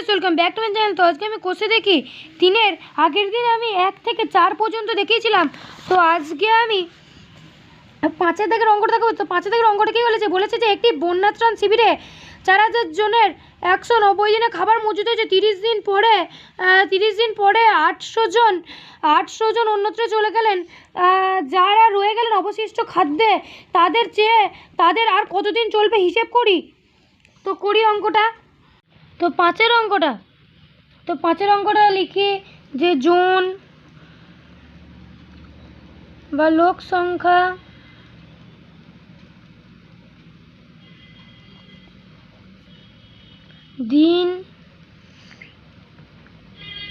Guys welcome back to my channel তো আজকে আমি কষে দেখি, তিনের আগের দিন আমি এক থেকে চার পর্যন্ত দেখিয়েছিলাম। তো আজকে আমি পাঁচের দাগের অঙ্কটা দেখাবো। তো পাঁচের দাগের অঙ্কটা কী বলেছে? বলেছে যে একটি বন্যাত্রাণ শিবিরে চার হাজার জনের একশো নব্বই দিনে খাবার মজুদ হয়েছে। তিরিশ দিন পরে তিরিশ দিন পরে আটশো জন আটশো জন অন্যত্র চলে গেলেন। যারা রয়ে গেলেন অবশিষ্ট খাদ্যে, তাদের চেয়ে তাদের আর কতদিন চলবে হিসেব করি। তো করি অঙ্কটা। তো পাঁচের অঙ্কটা, তো পাঁচের অঙ্কটা লিখি যে জন বা লোক সংখ্যা দিন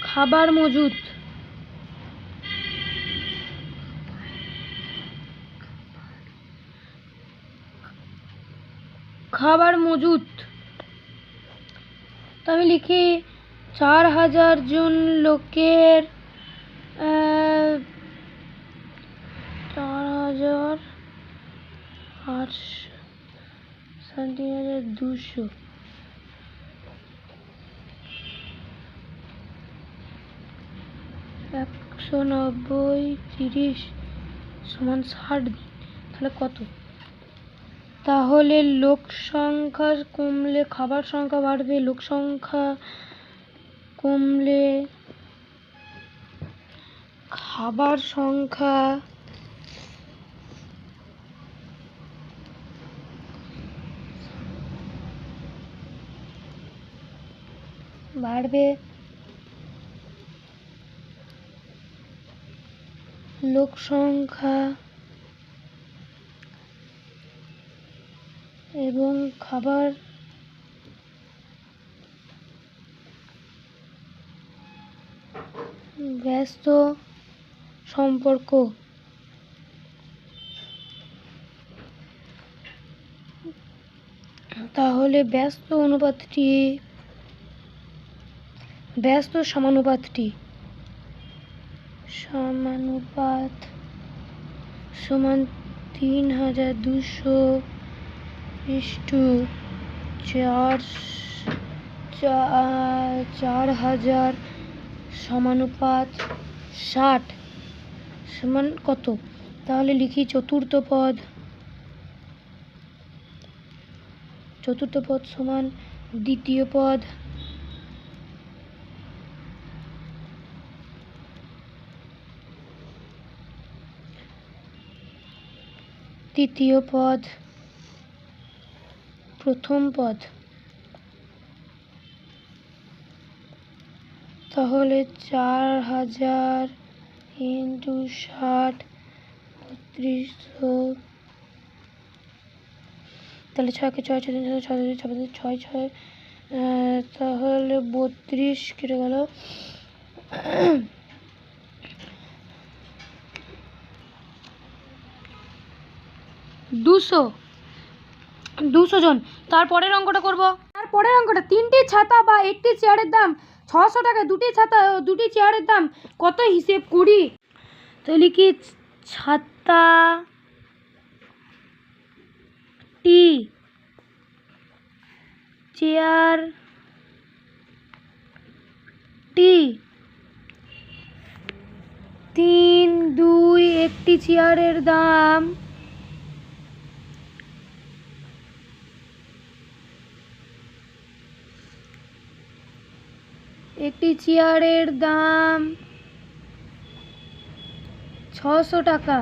খাবার মজুদ। খাবার মজুদ। আমি লিখি, চার হাজার জন লোকের চার হাজার আটশো তিন হাজার দুশো। একশো নব্বই তিরিশ সমান ষাট দিন তাহলে কত? তাহলে লোক সংখ্যা কমলে খাবার সংখ্যা বাড়বে, লোক সংখ্যা কমলে খাবার সংখ্যা বাড়বে। লোক সংখ্যা এবং খাবার ব্যস্ত সম্পর্ক। তাহলে ব্যস্ত অনুপাতটি ব্যস্ত সমানুপাতটি। সমানুপাত সমান তিন হাজার দুশো ইস্টু চার চার হাজার সমানুপাত ষাট। সমান কত? তাহলে লিখি চতুর্থ পদ। চতুর্থ পদ সমান দ্বিতীয় পদ। তৃতীয় পদ প্রথম পদ। তাহলে চার হাজার ইন্টু ষাট বত্রিশশো তাহলে ছয়কে ছয় ছয় তিন ছয় ছয় ছয় ছয় তাহলে বত্রিশ কেটে গেল। দুশো। দুশো জন। তারপরের অঙ্কটা করব। তারপরের অঙ্কটা তিনটি ছাতা বা একটি চেয়ারের দাম ছশো টাকা দুটি ছাতা দুটি চেয়ারের দাম কত হিসেব করি? তো লিখি ছাতা টি। চেয়ার টি। তিন দুই একটি চেয়ারের দাম একটি চেয়ারের দাম ছশো টাকা।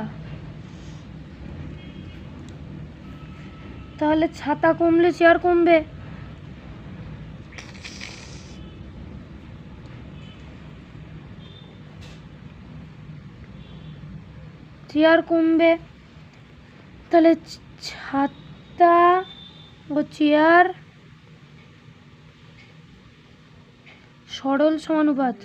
তাহলে ছাতা কমলে চেয়ার কমবে? চেয়ার কমবে? তাহলে ছাতা ও চেয়ার সরল সমানুপাত।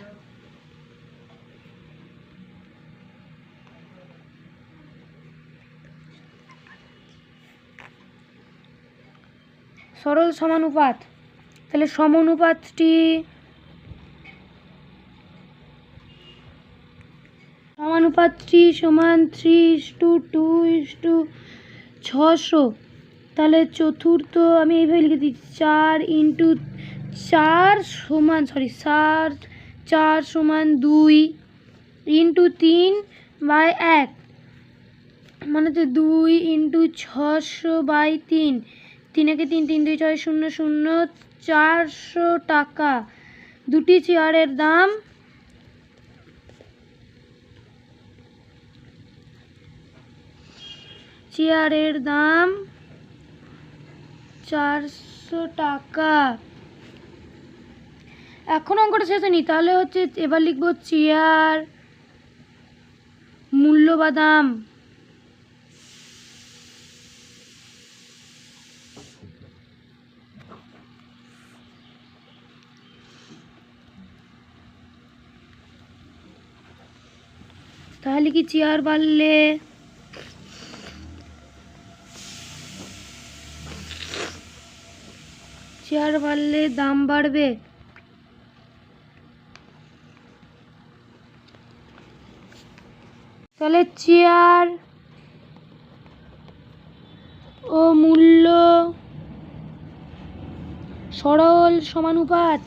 সরল সমানুপাত। তাহলে সমানুপাতটি সমানুপাতটি সমান three is to two is to ছশো। তাহলে চতুর্থ আমি এইভাবে লিখে দিচ্ছি, চার ইন্টু চার সমান সরি চার চার সমান দুই ইন্টু তিন বাই এক মানে তো দুই ইন্টু ছশো বাই তিন। তিনেকে তিন তিন দুই ছয় শূন্য শূন্য, চারশো টাকা। দুটি চেয়ারের দাম চেয়ারের দাম চারশো টাকা। এখন অঙ্কটা শেষ হয়নি, তাহলে হচ্ছে এবার লিখব চেয়ার, মূল্যবাদাম। তাহলে কি চেয়ার বাড়লে? চেয়ার বাড়লে দাম বাড়বে? তাহলে চেয়ার ও মূল্য সরল সমানুপাত।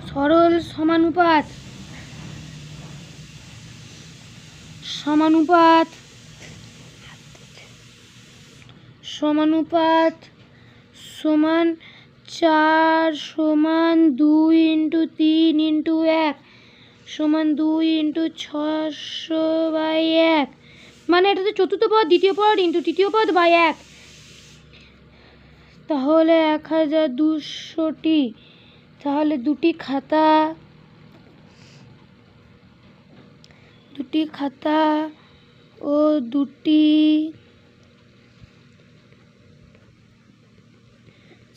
সরল সমানুপাত। সমানুপাত। সমানুপাত সমান চার সমান দুই ইন্টু তিন ইন্টু এক সমান দুই ইন্টু ছশো বাই এক। মানে এটা তো চতুর্থ পদ, দ্বিতীয় পদ ইন্টু তৃতীয় পদ বাই এক। তাহলে এক হাজার দুশোটি। তাহলে দুটি খাতা। দুটি খাতা ও দুটি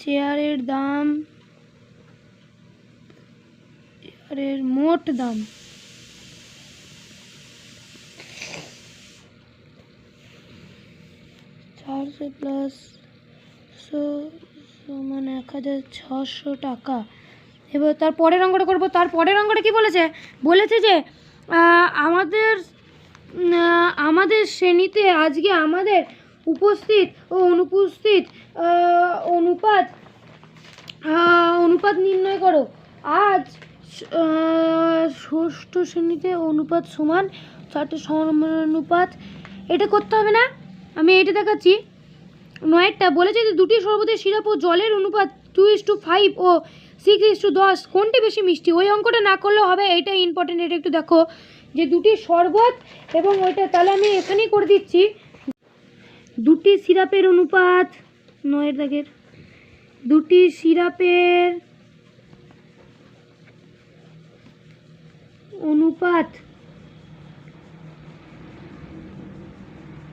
চেয়ারের দাম, চেয়ারের মোট দাম। চারশো প্লাস সমান এক হাজার ছশো টাকা। এবার তার পরের অঙ্কটা করব। তার পরের অঙ্কটা কি বলেছে? বলেছে যে আমাদের আমাদের শ্রেণীতে আজকে আমাদের উপস্থিত ও অনুপস্থিত অনুপাত অনুপাত নির্ণয় করো। আজ ষষ্ঠ শ্রেণীতে অনুপাত সমান, চারটে সমানুপাত এটা করতে হবে না? আমি এটা দেখাচ্ছি। নয়েরটা বলেছে যে দুটি শরবতের সিরাপ ও জলের অনুপাত টু ইস টু ফাইভ ও সিক্স ইস টু দশ। কোনটি বেশি মিষ্টি? ওই অঙ্কটা না করলেও হবে, এইটা ইম্পর্টেন্ট এটা একটু দেখো। যে দুটি শরবত এবং ওইটা, তাহলে আমি এখানেই করে দিচ্ছি। দুটি সিরাপের অনুপাত, নয়ের দাগের, দুটি সিরাপের অনুপাত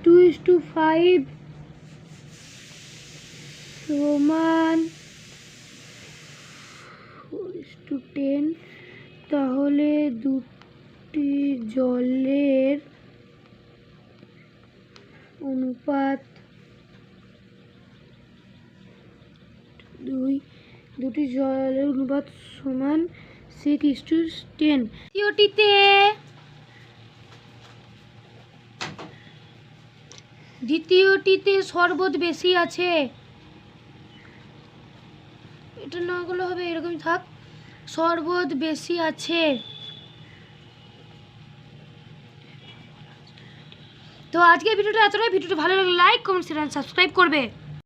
টু ইস টু ফাইভ সমান টু টেন তাহলে দুটি জলের অনুপাত দুই। দুটি জলের অনুপাত সমান সিক্স টু টেন দ্বিতীয়টিতে দ্বিতীয়টিতে শরবত বেশি আছে। এটা না করলে হবে, এরকমই থাক। শরবত বেশি আছে। তো আজকে ভিডিওটা এতটাই। ভিডিওটা ভালো লাগলে লাইক কমেন্ট শেয়ার সাবস্ক্রাইব করবে।